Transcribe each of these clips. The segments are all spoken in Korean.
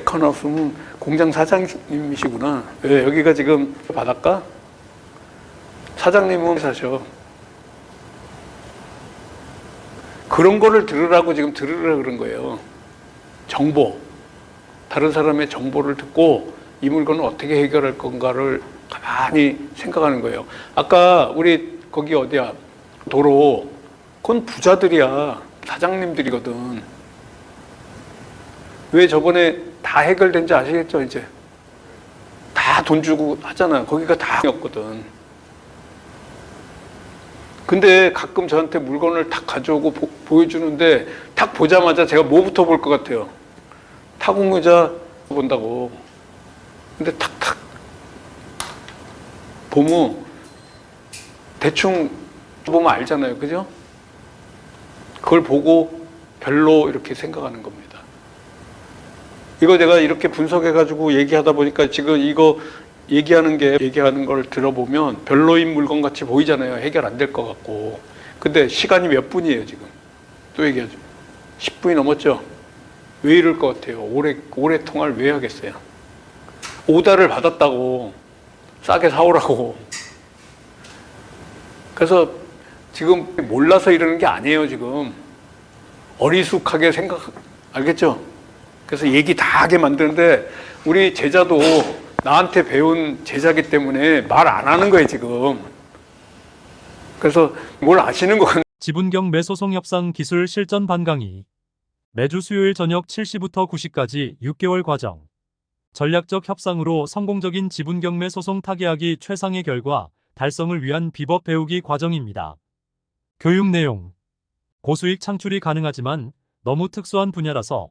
에커나우스는 공장 사장님이시구나. 왜 여기가 지금 바닷가? 사장님은 사셔. 그런 거를 들으라고 지금 들으라 그런 거예요. 정보. 다른 사람의 정보를 듣고 이 물건을 어떻게 해결할 건가를 가만히 생각하는 거예요. 아까 우리 거기 어디야? 도로. 그건 부자들이야. 사장님들이거든. 왜 저번에 다 해결된지 아시겠죠, 이제? 다 돈 주고 하잖아. 거기가 다 였거든. 근데 가끔 저한테 물건을 탁 가져오고 보, 여주는데 탁 보자마자 제가 뭐부터 볼 것 같아요? 타공의자 본다고. 근데 탁탁 보면 대충 보면 알잖아요. 그죠? 그걸 보고 별로 이렇게 생각하는 겁니다. 이거 내가 이렇게 분석해가지고 얘기하다 보니까 지금 이거 얘기하는 게 얘기하는 걸 들어보면 별로인 물건 같이 보이잖아요. 해결 안 될 것 같고. 근데 시간이 몇 분이에요, 지금? 또 얘기하죠. 10분이 넘었죠? 왜 이럴 것 같아요? 오래, 오래 통화를 왜 하겠어요? 오다를 받았다고. 싸게 사오라고. 그래서 지금 몰라서 이러는 게 아니에요, 지금. 어리숙하게 생각, 알겠죠? 그래서 얘기 다 하게 만드는데 우리 제자도 나한테 배운 제자기 때문에 말 안 하는 거예요, 지금. 그래서 뭘 아시는 것 같 지분경 매소송 협상 기술 실전 반 강의. 매주 수요일 저녁 7시부터 9시까지 6개월 과정. 전략적 협상으로 성공적인 지분 경매 소송 타개하기 최상의 결과 달성을 위한 비법 배우기 과정입니다. 교육 내용. 고수익 창출이 가능하지만 너무 특수한 분야라서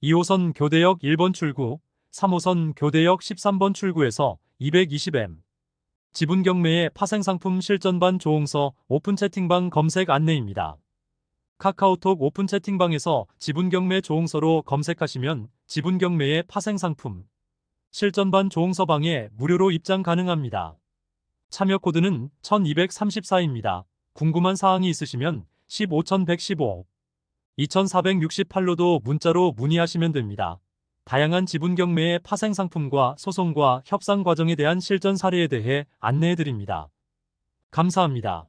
2호선 교대역 1번 출구, 3호선 교대역 13번 출구에서 220M 지분 경매의 파생상품 실전반 조홍서 오픈 채팅방 검색 안내입니다. 카카오톡 오픈 채팅방에서 지분 경매 조홍서로 검색하시면 지분 경매의 파생상품 실전반 조홍서방에 무료로 입장 가능합니다. 참여 코드는 1234입니다. 궁금한 사항이 있으시면 15115 2468로도 문자로 문의하시면 됩니다. 다양한 지분 경매의 파생 상품과 소송과 협상 과정에 대한 실전 사례에 대해 안내해 드립니다. 감사합니다.